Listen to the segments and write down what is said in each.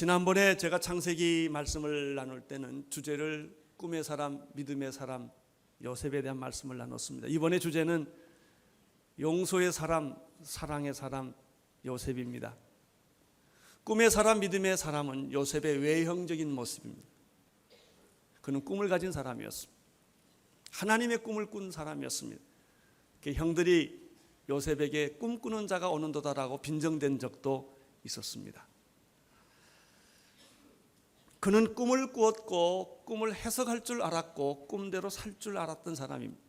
지난번에 제가 창세기 말씀을 나눌 때는 주제를 꿈의 사람, 믿음의 사람, 요셉에 대한 말씀을 나눴습니다. 이번에 주제는 용서의 사람, 사랑의 사람, 요셉입니다. 꿈의 사람, 믿음의 사람은 요셉의 외형적인 모습입니다. 그는 꿈을 가진 사람이었습니다. 하나님의 꿈을 꾼 사람이었습니다. 그 형들이 요셉에게 꿈꾸는 자가 오는도다라고 빈정된 적도 있었습니다. 그는 꿈을 꾸었고 꿈을 해석할 줄 알았고 꿈대로 살 줄 알았던 사람입니다.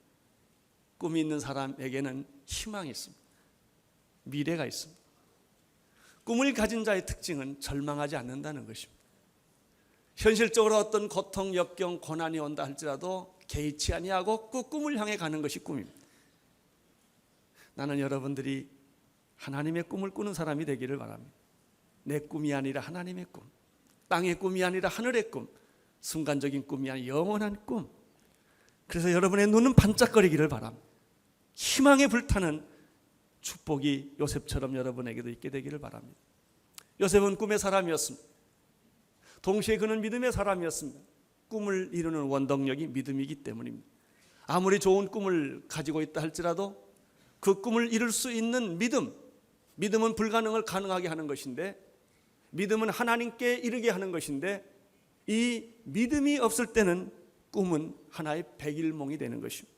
꿈이 있는 사람에게는 희망이 있습니다. 미래가 있습니다. 꿈을 가진 자의 특징은 절망하지 않는다는 것입니다. 현실적으로 어떤 고통, 역경, 고난이 온다 할지라도 개의치 아니하고 그 꿈을 향해 가는 것이 꿈입니다. 나는 여러분들이 하나님의 꿈을 꾸는 사람이 되기를 바랍니다. 내 꿈이 아니라 하나님의 꿈. 땅의 꿈이 아니라 하늘의 꿈. 순간적인 꿈이 아니라 영원한 꿈. 그래서 여러분의 눈은 반짝거리기를 바랍니다. 희망에 불타는 축복이 요셉처럼 여러분에게도 있게 되기를 바랍니다. 요셉은 꿈의 사람이었습니다. 동시에 그는 믿음의 사람이었습니다. 꿈을 이루는 원동력이 믿음이기 때문입니다. 아무리 좋은 꿈을 가지고 있다 할지라도 그 꿈을 이룰 수 있는 믿음, 믿음은 불가능을 가능하게 하는 것인데 믿음은 하나님께 이르게 하는 것인데 이 믿음이 없을 때는 꿈은 하나의 백일몽이 되는 것입니다.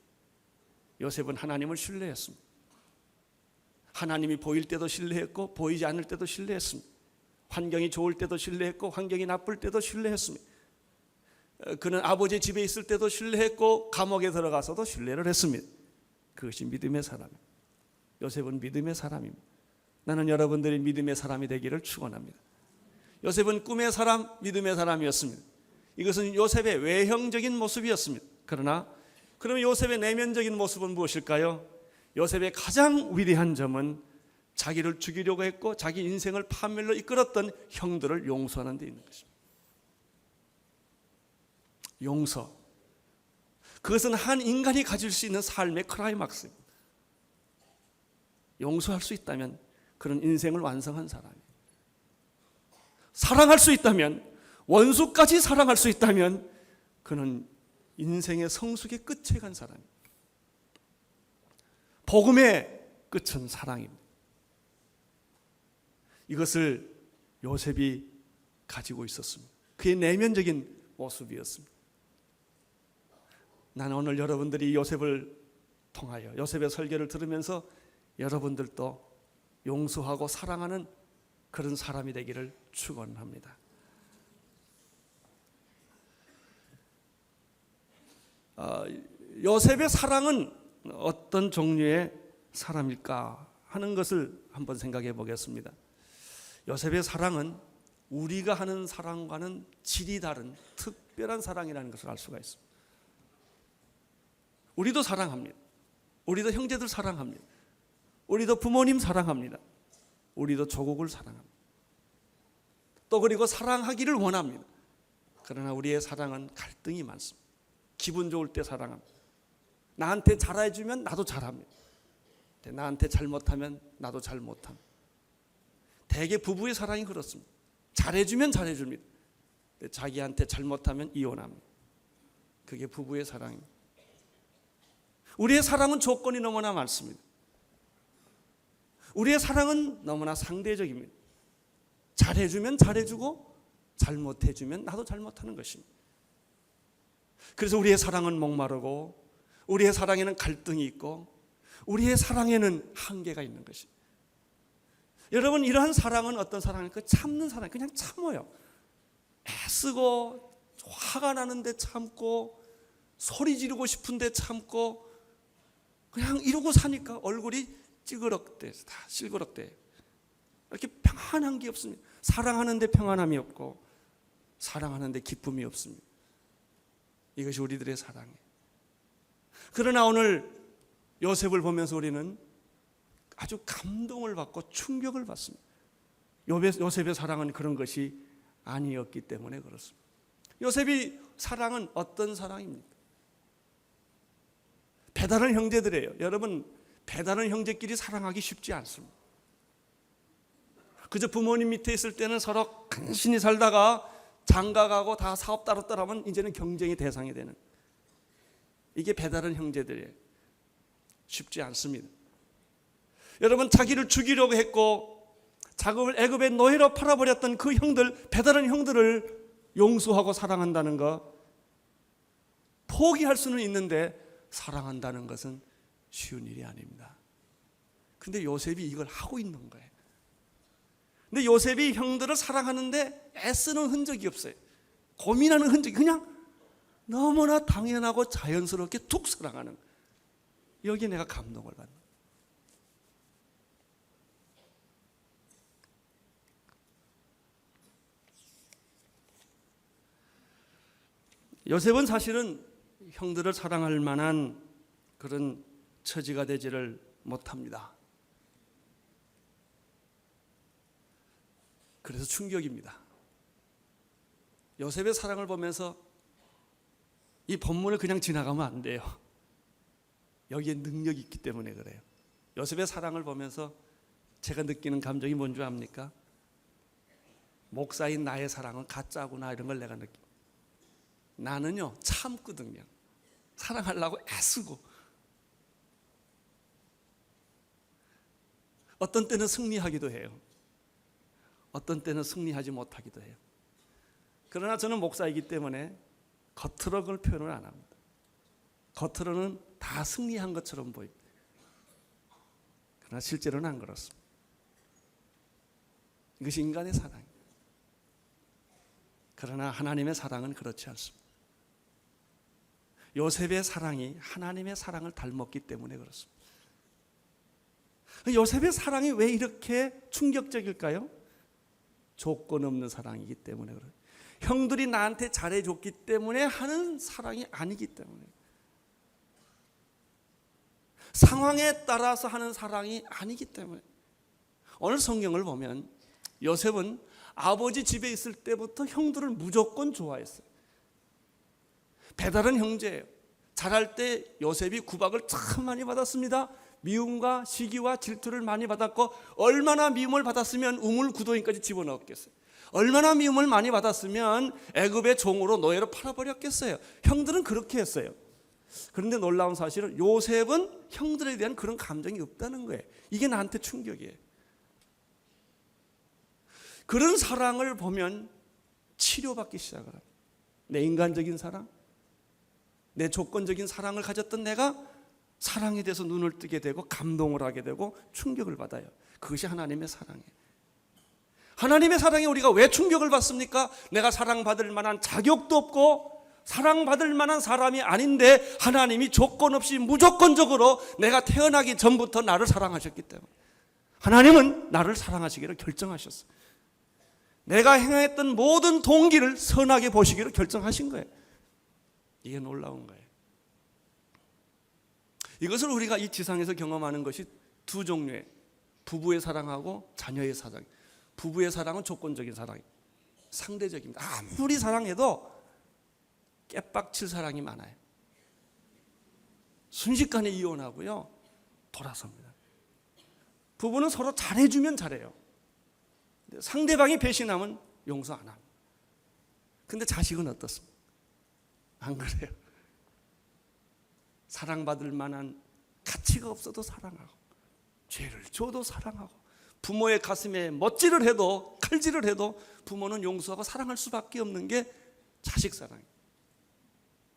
요셉은 하나님을 신뢰했습니다. 하나님이 보일 때도 신뢰했고 보이지 않을 때도 신뢰했습니다. 환경이 좋을 때도 신뢰했고 환경이 나쁠 때도 신뢰했습니다. 어, 그는 아버지 집에 있을 때도 신뢰했고 감옥에 들어가서도 신뢰를 했습니다. 그것이 믿음의 사람입니다. 요셉은 믿음의 사람입니다. 나는 여러분들이 믿음의 사람이 되기를 축원합니다. 요셉은 꿈의 사람, 믿음의 사람이었습니다. 이것은 요셉의 외형적인 모습이었습니다. 그러나 그러면 요셉의 내면적인 모습은 무엇일까요? 요셉의 가장 위대한 점은 자기를 죽이려고 했고 자기 인생을 파멸로 이끌었던 형들을 용서하는 데 있는 것입니다. 용서. 그것은 한 인간이 가질 수 있는 삶의 크라이막스입니다. 용서할 수 있다면 그런 인생을 완성한 사람이에요. 사랑할 수 있다면 원수까지 사랑할 수 있다면 그는 인생의 성숙의 끝에 간 사람입니다. 복음의 끝은 사랑입니다. 이것을 요셉이 가지고 있었습니다. 그의 내면적인 모습이었습니다. 나는 오늘 여러분들이 요셉을 통하여 요셉의 설교를 들으면서 여러분들도 용서하고 사랑하는 그런 사람이 되기를 축원합니다. 어, 요셉의 사랑은 어떤 종류의 사람일까 하는 것을 한번 생각해 보겠습니다. 요셉의 사랑은 우리가 하는 사랑과는 질이 다른 특별한 사랑이라는 것을 알 수가 있습니다. 우리도 사랑합니다. 우리도 형제들 사랑합니다. 우리도 부모님 사랑합니다. 우리도 조국을 사랑합니다. 또 그리고 사랑하기를 원합니다. 그러나 우리의 사랑은 갈등이 많습니다. 기분 좋을 때 사랑합니다. 나한테 잘해주면 나도 잘합니다. 나한테 잘못하면 나도 잘못합니다. 대개 부부의 사랑이 그렇습니다. 잘해주면 잘해줍니다. 자기한테 잘못하면 이혼합니다. 그게 부부의 사랑입니다. 우리의 사랑은 조건이 너무나 많습니다. 우리의 사랑은 너무나 상대적입니다. 잘해주면 잘해주고 잘못해주면 나도 잘못하는 것입니다. 그래서 우리의 사랑은 목마르고 우리의 사랑에는 갈등이 있고 우리의 사랑에는 한계가 있는 것입니다. 여러분 이러한 사랑은 어떤 사랑일까? 참는 사랑, 그냥 참어요. 애쓰고 화가 나는데 참고 소리 지르고 싶은데 참고 그냥 이러고 사니까 얼굴이 찌그럭대, 다 실그럭대. 이렇게 평안한 게 없습니다. 사랑하는데 평안함이 없고 사랑하는데 기쁨이 없습니다. 이것이 우리들의 사랑이에요. 그러나 오늘 요셉을 보면서 우리는 아주 감동을 받고 충격을 받습니다. 요셉의 사랑은 그런 것이 아니었기 때문에 그렇습니다. 요셉이 사랑은 어떤 사랑입니까? 배다른 형제들이에요. 여러분, 배다른 형제끼리 사랑하기 쉽지 않습니다. 그저 부모님 밑에 있을 때는 서로 간신히 살다가 장가가고 다 사업 따로 따라하면 이제는 경쟁의 대상이 되는 이게 배다른 형제들이에요. 쉽지 않습니다. 여러분 자기를 죽이려고 했고 자금을 애굽의 노예로 팔아버렸던 그 형들 배다른 형들을 용서하고 사랑한다는 거 포기할 수는 있는데 사랑한다는 것은 쉬운 일이 아닙니다. 근데 요셉이 이걸 하고 있는 거예요. 근데 요셉이 형들을 사랑하는데 애쓰는 흔적이 없어요. 고민하는 흔적이 그냥 너무나 당연하고 자연스럽게 툭 사랑하는. 여기 내가 감동을 받는. 요셉은 사실은 형들을 사랑할 만한 그런 처지가 되지를 못합니다. 그래서 충격입니다. 요셉의 사랑을 보면서 이 본문을 그냥 지나가면 안 돼요. 여기에 능력이 있기 때문에 그래요. 요셉의 사랑을 보면서 제가 느끼는 감정이 뭔 줄 압니까? 목사인 나의 사랑은 가짜구나 이런 걸 내가 느끼. 나는요 참거든요. 사랑하려고 애쓰고 어떤 때는 승리하기도 해요. 어떤 때는 승리하지 못하기도 해요. 그러나 저는 목사이기 때문에 겉으로 그걸 표현을 안 합니다. 겉으로는 다 승리한 것처럼 보입니다. 그러나 실제로는 안 그렇습니다. 이것이 인간의 사랑입니다. 그러나 하나님의 사랑은 그렇지 않습니다. 요셉의 사랑이 하나님의 사랑을 닮았기 때문에 그렇습니다. 요셉의 사랑이 왜 이렇게 충격적일까요? 조건 없는 사랑이기 때문에 그래요. 형들이 나한테 잘해줬기 때문에 하는 사랑이 아니기 때문에. 상황에 따라서 하는 사랑이 아니기 때문에. 오늘 성경을 보면 요셉은 아버지 집에 있을 때부터 형들을 무조건 좋아했어요. 배달은 형제예요. 자랄 때 요셉이 구박을 참 많이 받았습니다. 미움과 시기와 질투를 많이 받았고 얼마나 미움을 받았으면 우물 구도인까지 집어넣었겠어요. 얼마나 미움을 많이 받았으면 애굽의 종으로 노예로 팔아버렸겠어요. 형들은 그렇게 했어요. 그런데 놀라운 사실은 요셉은 형들에 대한 그런 감정이 없다는 거예요. 이게 나한테 충격이에요. 그런 사랑을 보면 치료받기 시작을 합니다. 내 인간적인 사랑, 내 조건적인 사랑을 가졌던 내가 사랑에 대해서 눈을 뜨게 되고 감동을 하게 되고 충격을 받아요. 그것이 하나님의 사랑이에요. 하나님의 사랑에 우리가 왜 충격을 받습니까? 내가 사랑받을 만한 자격도 없고 사랑받을 만한 사람이 아닌데 하나님이 조건 없이 무조건적으로 내가 태어나기 전부터 나를 사랑하셨기 때문에 하나님은 나를 사랑하시기를 결정하셨어요. 내가 행했던 모든 동기를 선하게 보시기를 결정하신 거예요. 이게 놀라운 거예요. 이것을 우리가 이 지상에서 경험하는 것이 두 종류의 부부의 사랑하고 자녀의 사랑. 부부의 사랑은 조건적인 사랑, 상대적입니다. 아무리 사랑해도 깨빡칠 사랑이 많아요. 순식간에 이혼하고요, 돌아섭니다. 부부는 서로 잘해주면 잘해요. 상대방이 배신하면 용서 안 합니다. 근데 자식은 어떻습니까? 안 그래요. 사랑받을 만한 가치가 없어도 사랑하고 죄를 줘도 사랑하고 부모의 가슴에 멋질을 해도 칼질을 해도 부모는 용서하고 사랑할 수밖에 없는 게 자식 사랑이에요.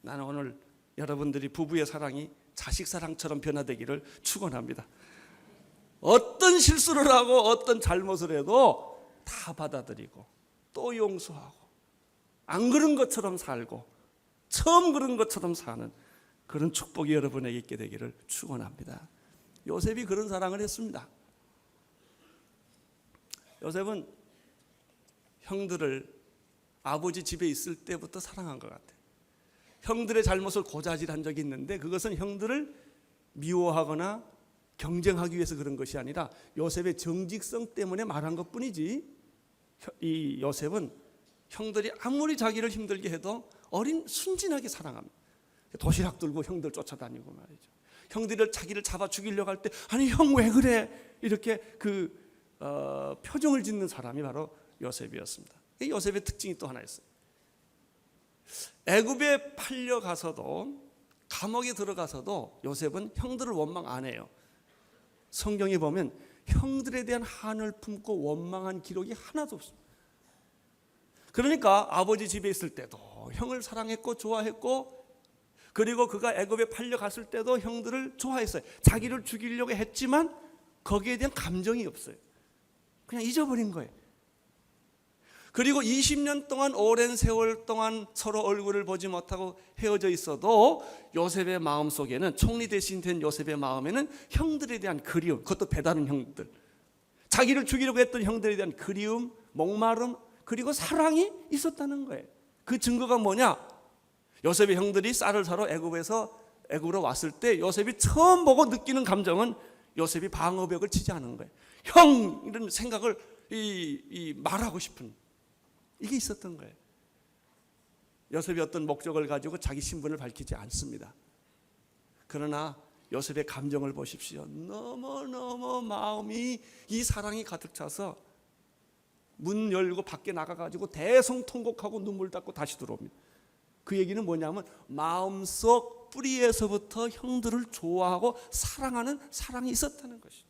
나는 오늘 여러분들이 부부의 사랑이 자식 사랑처럼 변화되기를 축원합니다. 어떤 실수를 하고 어떤 잘못을 해도 다 받아들이고 또 용서하고 안 그런 것처럼 살고 처음 그런 것처럼 사는 그런 축복이 여러분에게 있게 되기를 축원합니다. 요셉이 그런 사랑을 했습니다. 요셉은 형들을 아버지 집에 있을 때부터 사랑한 것 같아요. 형들의 잘못을 고자질한 적이 있는데 그것은 형들을 미워하거나 경쟁하기 위해서 그런 것이 아니라 요셉의 정직성 때문에 말한 것 뿐이지 이 요셉은 형들이 아무리 자기를 힘들게 해도 어린 순진하게 사랑합니다. 도시락 들고 형들 쫓아다니고 말이죠. 형들을 자기를 잡아 죽이려고 할 때 아니 형 왜 그래 이렇게 그 어, 표정을 짓는 사람이 바로 요셉이었습니다. 이 요셉의 특징이 또 하나 있어요. 애굽에 팔려 가서도 감옥에 들어가서도 요셉은 형들을 원망 안 해요. 성경에 보면 형들에 대한 한을 품고 원망한 기록이 하나도 없습니다. 그러니까 아버지 집에 있을 때도 형을 사랑했고 좋아했고 그리고 그가 애굽에 팔려 갔을 때도 형들을 좋아했어요. 자기를 죽이려고 했지만 거기에 대한 감정이 없어요. 그냥 잊어버린 거예요. 그리고 20년 동안 오랜 세월 동안 서로 얼굴을 보지 못하고 헤어져 있어도 요셉의 마음 속에는 총리 대신 된 요셉의 마음에는 형들에 대한 그리움, 그것도 배다른 형들, 자기를 죽이려고 했던 형들에 대한 그리움, 목마름, 그리고 사랑이 있었다는 거예요. 그 증거가 뭐냐? 요셉의 형들이 쌀을 사러 애굽에서 애굽으로 왔을 때 요셉이 처음 보고 느끼는 감정은 요셉이 방어벽을 치지 않은 거예요. 형 이런 생각을 이, 이 말하고 싶은 이게 있었던 거예요. 요셉이 어떤 목적을 가지고 자기 신분을 밝히지 않습니다. 그러나 요셉의 감정을 보십시오. 너무 너무 마음이 이 사랑이 가득 차서 문 열고 밖에 나가 가지고 대성통곡하고 눈물 닦고 다시 들어옵니다. 그 얘기는 뭐냐면 마음속 뿌리에서부터 형들을 좋아하고 사랑하는 사랑이 있었다는 것이죠.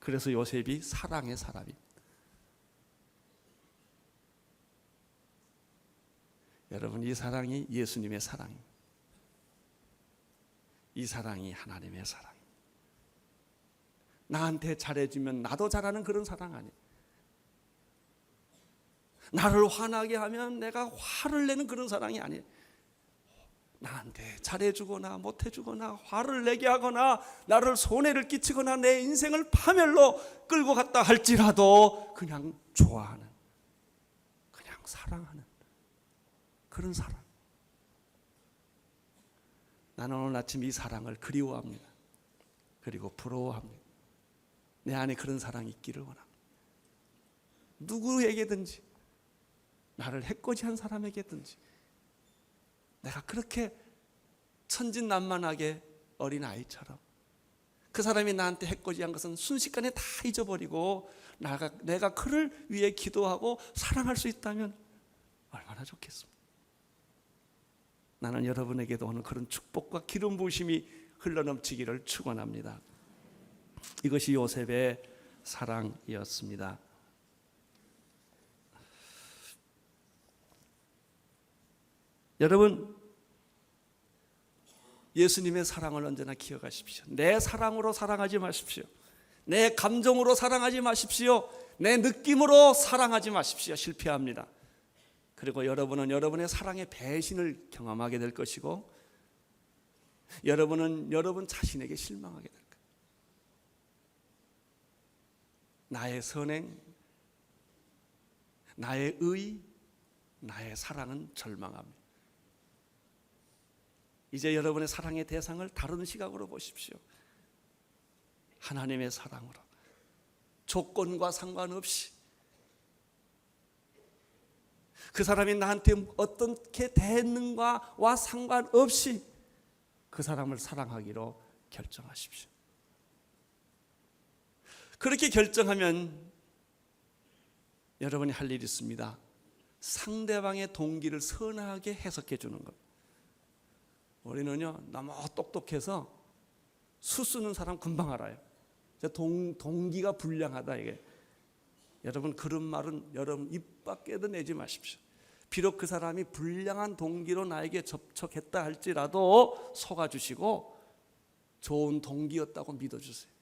그래서 요셉이 사랑의 사람이. 여러분 이 사랑이 예수님의 사랑입니다. 이 사랑이 하나님의 사랑. 나한테 잘해주면 나도 잘하는 그런 사랑 아니에요. 나를 화나게 하면 내가 화를 내는 그런 사랑이 아니에요. 나한테 잘해주거나 못해주거나 화를 내게 하거나 나를 손해를 끼치거나 내 인생을 파멸로 끌고 갔다 할지라도 그냥 좋아하는, 그냥 사랑하는 그런 사랑. 나는 오늘 아침 이 사랑을 그리워합니다. 그리고 부러워합니다. 내 안에 그런 사랑이 있기를 원합니다. 누구에게든지 나를 해코지한 사람에게든지 내가 그렇게 천진난만하게 어린 아이처럼 그 사람이 나한테 해코지한 것은 순식간에 다 잊어버리고 내가, 내가 그를 위해 기도하고 사랑할 수 있다면 얼마나 좋겠습니까? 나는 여러분에게도 오늘 그런 축복과 기름 부심이 흘러넘치기를 축원합니다. 이것이 요셉의 사랑이었습니다. 여러분 예수님의 사랑을 언제나 기억하십시오. 내 사랑으로 사랑하지 마십시오. 내 감정으로 사랑하지 마십시오. 내 느낌으로 사랑하지 마십시오. 실패합니다. 그리고 여러분은 여러분의 사랑의 배신을 경험하게 될 것이고 여러분은 여러분 자신에게 실망하게 될 거예요. 나의 선행, 나의 의, 나의 사랑은 절망합니다. 이제 여러분의 사랑의 대상을 다른 시각으로 보십시오. 하나님의 사랑으로 조건과 상관없이 그 사람이 나한테 어떻게 대했는가와 상관없이 그 사람을 사랑하기로 결정하십시오. 그렇게 결정하면 여러분이 할 일이 있습니다. 상대방의 동기를 선하게 해석해 주는 것. 우리는요 너무 똑똑해서 수 쓰는 사람 금방 알아요. 동, 동기가 불량하다 이게. 여러분 그런 말은 여러분 입 밖에도 내지 마십시오. 비록 그 사람이 불량한 동기로 나에게 접촉했다 할지라도 속아 주시고 좋은 동기였다고 믿어 주세요.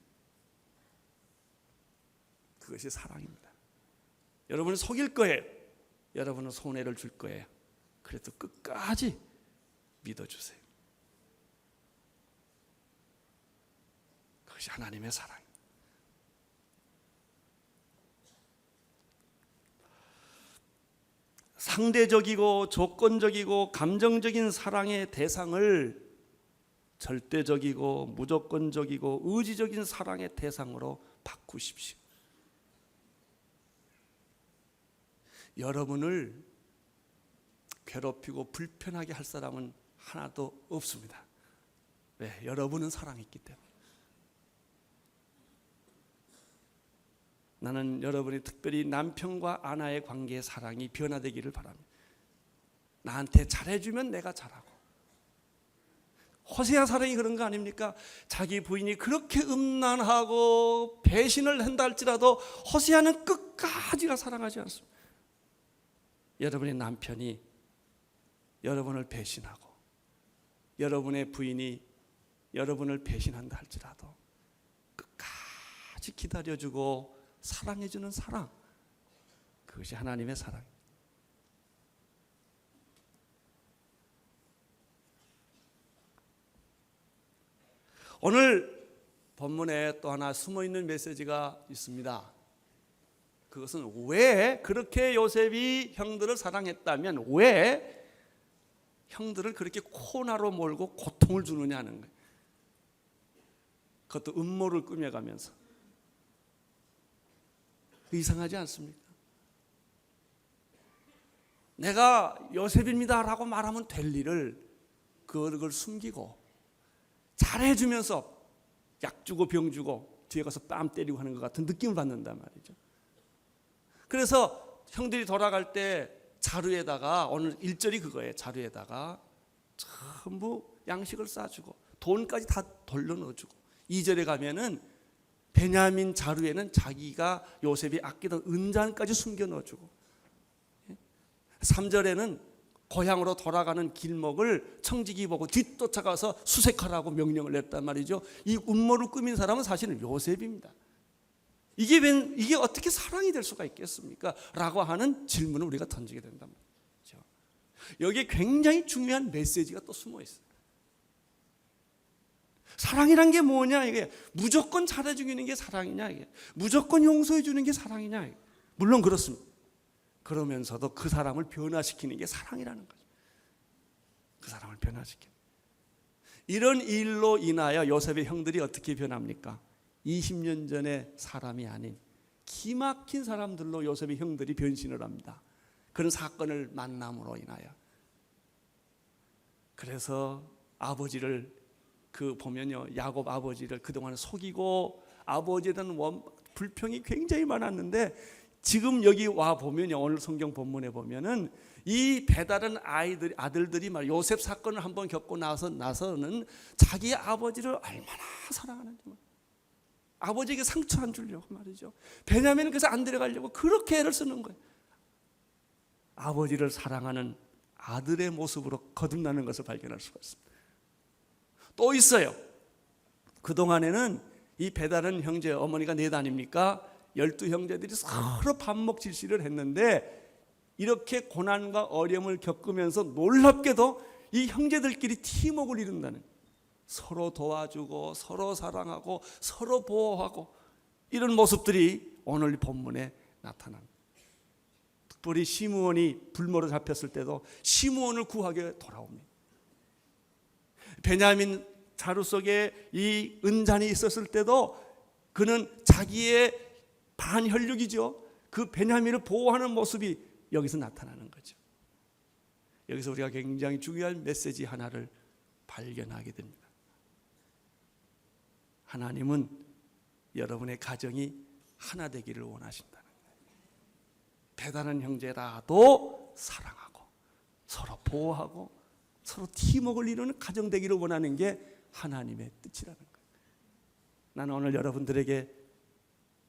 그것이 사랑입니다. 여러분은 속일 거예요. 여러분은 손해를 줄 거예요. 그래도 끝까지 믿어 주세요. 그것이 하나님의 사랑. 상대적이고 조건적이고 감정적인 사랑의 대상을 절대적이고 무조건적이고 의지적인 사랑의 대상으로 바꾸십시오. 여러분을 괴롭히고 불편하게 할 사람은 하나도 없습니다. 왜? 여러분은 사랑했기 때문에. 나는 여러분이 특별히 남편과 아내의 관계의 사랑이 변화되기를 바랍니다. 나한테 잘해주면 내가 잘하고 호세아 사랑이 그런 거 아닙니까? 자기 부인이 그렇게 음란하고 배신을 한다 할지라도 호세아는 끝까지가 사랑하지 않습니다. 여러분의 남편이 여러분을 배신하고 여러분의 부인이 여러분을 배신한다 할지라도 끝까지 기다려주고 사랑해주는 사랑 그것이 하나님의 사랑. 오늘 본문에 또 하나 숨어 있는 메시지가 있습니다. 그것은 왜 그렇게 요셉이 형들을 사랑했다면 왜 형들을 그렇게 코나로 몰고 고통을 주느냐는 거예요. 그것도 음모를 꾸며가면서 이상하지 않습니까? 내가 요셉입니다라고 말하면 될 일을 그걸 숨기고 잘해주면서 약 주고 병 주고 뒤에 가서 뺨 때리고 하는 것 같은 느낌을 받는단 말이죠. 그래서 형들이 돌아갈 때 자루에다가 오늘 일절이 그거예요. 자루에다가 전부 양식을 싸주고 돈까지 다 돌려 넣어주고 2절에 가면은 베냐민 자루에는 자기가 요셉이 아끼던 은잔까지 숨겨 넣어주고 3절에는 고향으로 돌아가는 길목을 청지기 보고 뒤쫓아가서 수색하라고 명령을 냈단 말이죠. 이 음모를 꾸민 사람은 사실은 요셉입니다. 이게 웬, 이게 어떻게 사랑이 될 수가 있겠습니까? 라고 하는 질문을 우리가 던지게 된단 말이죠. 여기에 굉장히 중요한 메시지가 또 숨어 있어요. 사랑이란 게 뭐냐 이게 무조건 잘해 주는 게 사랑이냐 이게 무조건 용서해 주는 게 사랑이냐 이게. 물론 그렇습니다. 그러면서도 그 사람을 변화시키는 게 사랑이라는 거죠. 그 사람을 변화시키는. 이런 일로 인하여 요셉의 형들이 어떻게 변합니까? 20년 전의 사람이 아닌 기막힌 사람들로 요셉의 형들이 변신을 합니다. 그런 사건을 만남으로 인하여. 그래서 아버지를 그 보면요 야곱 아버지를 그동안 속이고 아버지에 대한 원, 불평이 굉장히 많았는데 지금 여기 와 보면요 오늘 성경 본문에 보면은 이 배다른 아이들 아들들이 말 요셉 사건을 한번 겪고 나서 나서는 자기 아버지를 얼마나 사랑하는지 아버지에게 상처 안 주려고 말이죠. 베냐민은 그래서 안 데려가려고 그렇게 애를 쓰는 거예요. 아버지를 사랑하는 아들의 모습으로 거듭나는 것을 발견할 수가 있습니다. 또 있어요. 그 동안에는 이 배다른 형제 어머니가 네 아닙니까? 열두 형제들이 서로 반목 질시를 했는데 이렇게 고난과 어려움을 겪으면서 놀랍게도 이 형제들끼리 팀워크를 이룬다는 서로 도와주고 서로 사랑하고 서로 보호하고 이런 모습들이 오늘 본문에 나타납니다. 특별히 시므온이 불모로 잡혔을 때도 시므온을 구하게 돌아옵니다. 베냐민 자루 속에 이 은잔이 있었을 때도 그는 자기의 반혈육이죠. 그 베냐민을 보호하는 모습이 여기서 나타나는 거죠. 여기서 우리가 굉장히 중요한 메시지 하나를 발견하게 됩니다. 하나님은 여러분의 가정이 하나 되기를 원하신다는 거예요. 배다른 형제라도 사랑하고 서로 보호하고 서로 팀워크를 이루는 가정 되기를 원하는 게 하나님의 뜻이라는 거예요. 나는 오늘 여러분들에게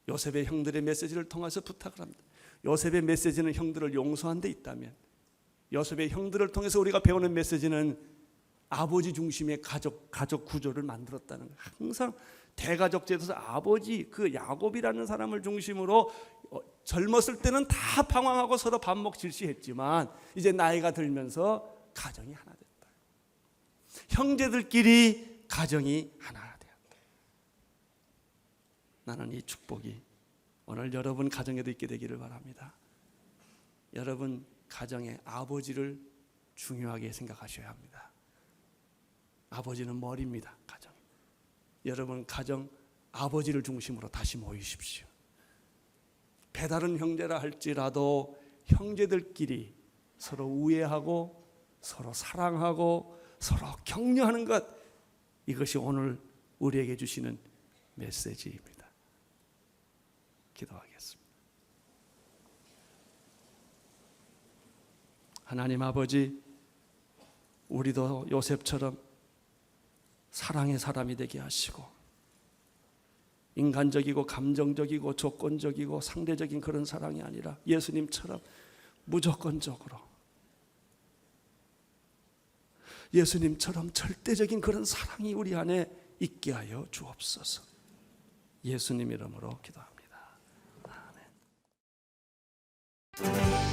요셉의 형들의 메시지를 통해서 부탁을 합니다. 요셉의 메시지는 형들을 용서한 데 있다면 요셉의 형들을 통해서 우리가 배우는 메시지는 아버지 중심의 가족 가족 구조를 만들었다는 거예요. 항상 대가족제에서 아버지 그 야곱이라는 사람을 중심으로 어, 젊었을 때는 다 방황하고 서로 반목 질시했지만 이제 나이가 들면서 가정이 하나 됐다. 형제들끼리 가정이 하나 되었다. 나는 이 축복이 오늘 여러분 가정에도 있게 되기를 바랍니다. 여러분 가정의 아버지를 중요하게 생각하셔야 합니다. 아버지는 머리입니다. 가정. 여러분 가정 아버지를 중심으로 다시 모이십시오. 배다른 형제라 할지라도 형제들끼리 서로 우애하고 서로 사랑하고 서로 격려하는 것 이것이 오늘 우리에게 주시는 메시지입니다. 기도하겠습니다. 하나님 아버지, 우리도 요셉처럼 사랑의 사람이 되게 하시고, 인간적이고 감정적이고 조건적이고 상대적인 그런 사랑이 아니라 예수님처럼 무조건적으로 예수님처럼 절대적인 그런 사랑이 우리 안에 있게 하여 주옵소서. 예수님 이름으로 기도합니다. 아멘.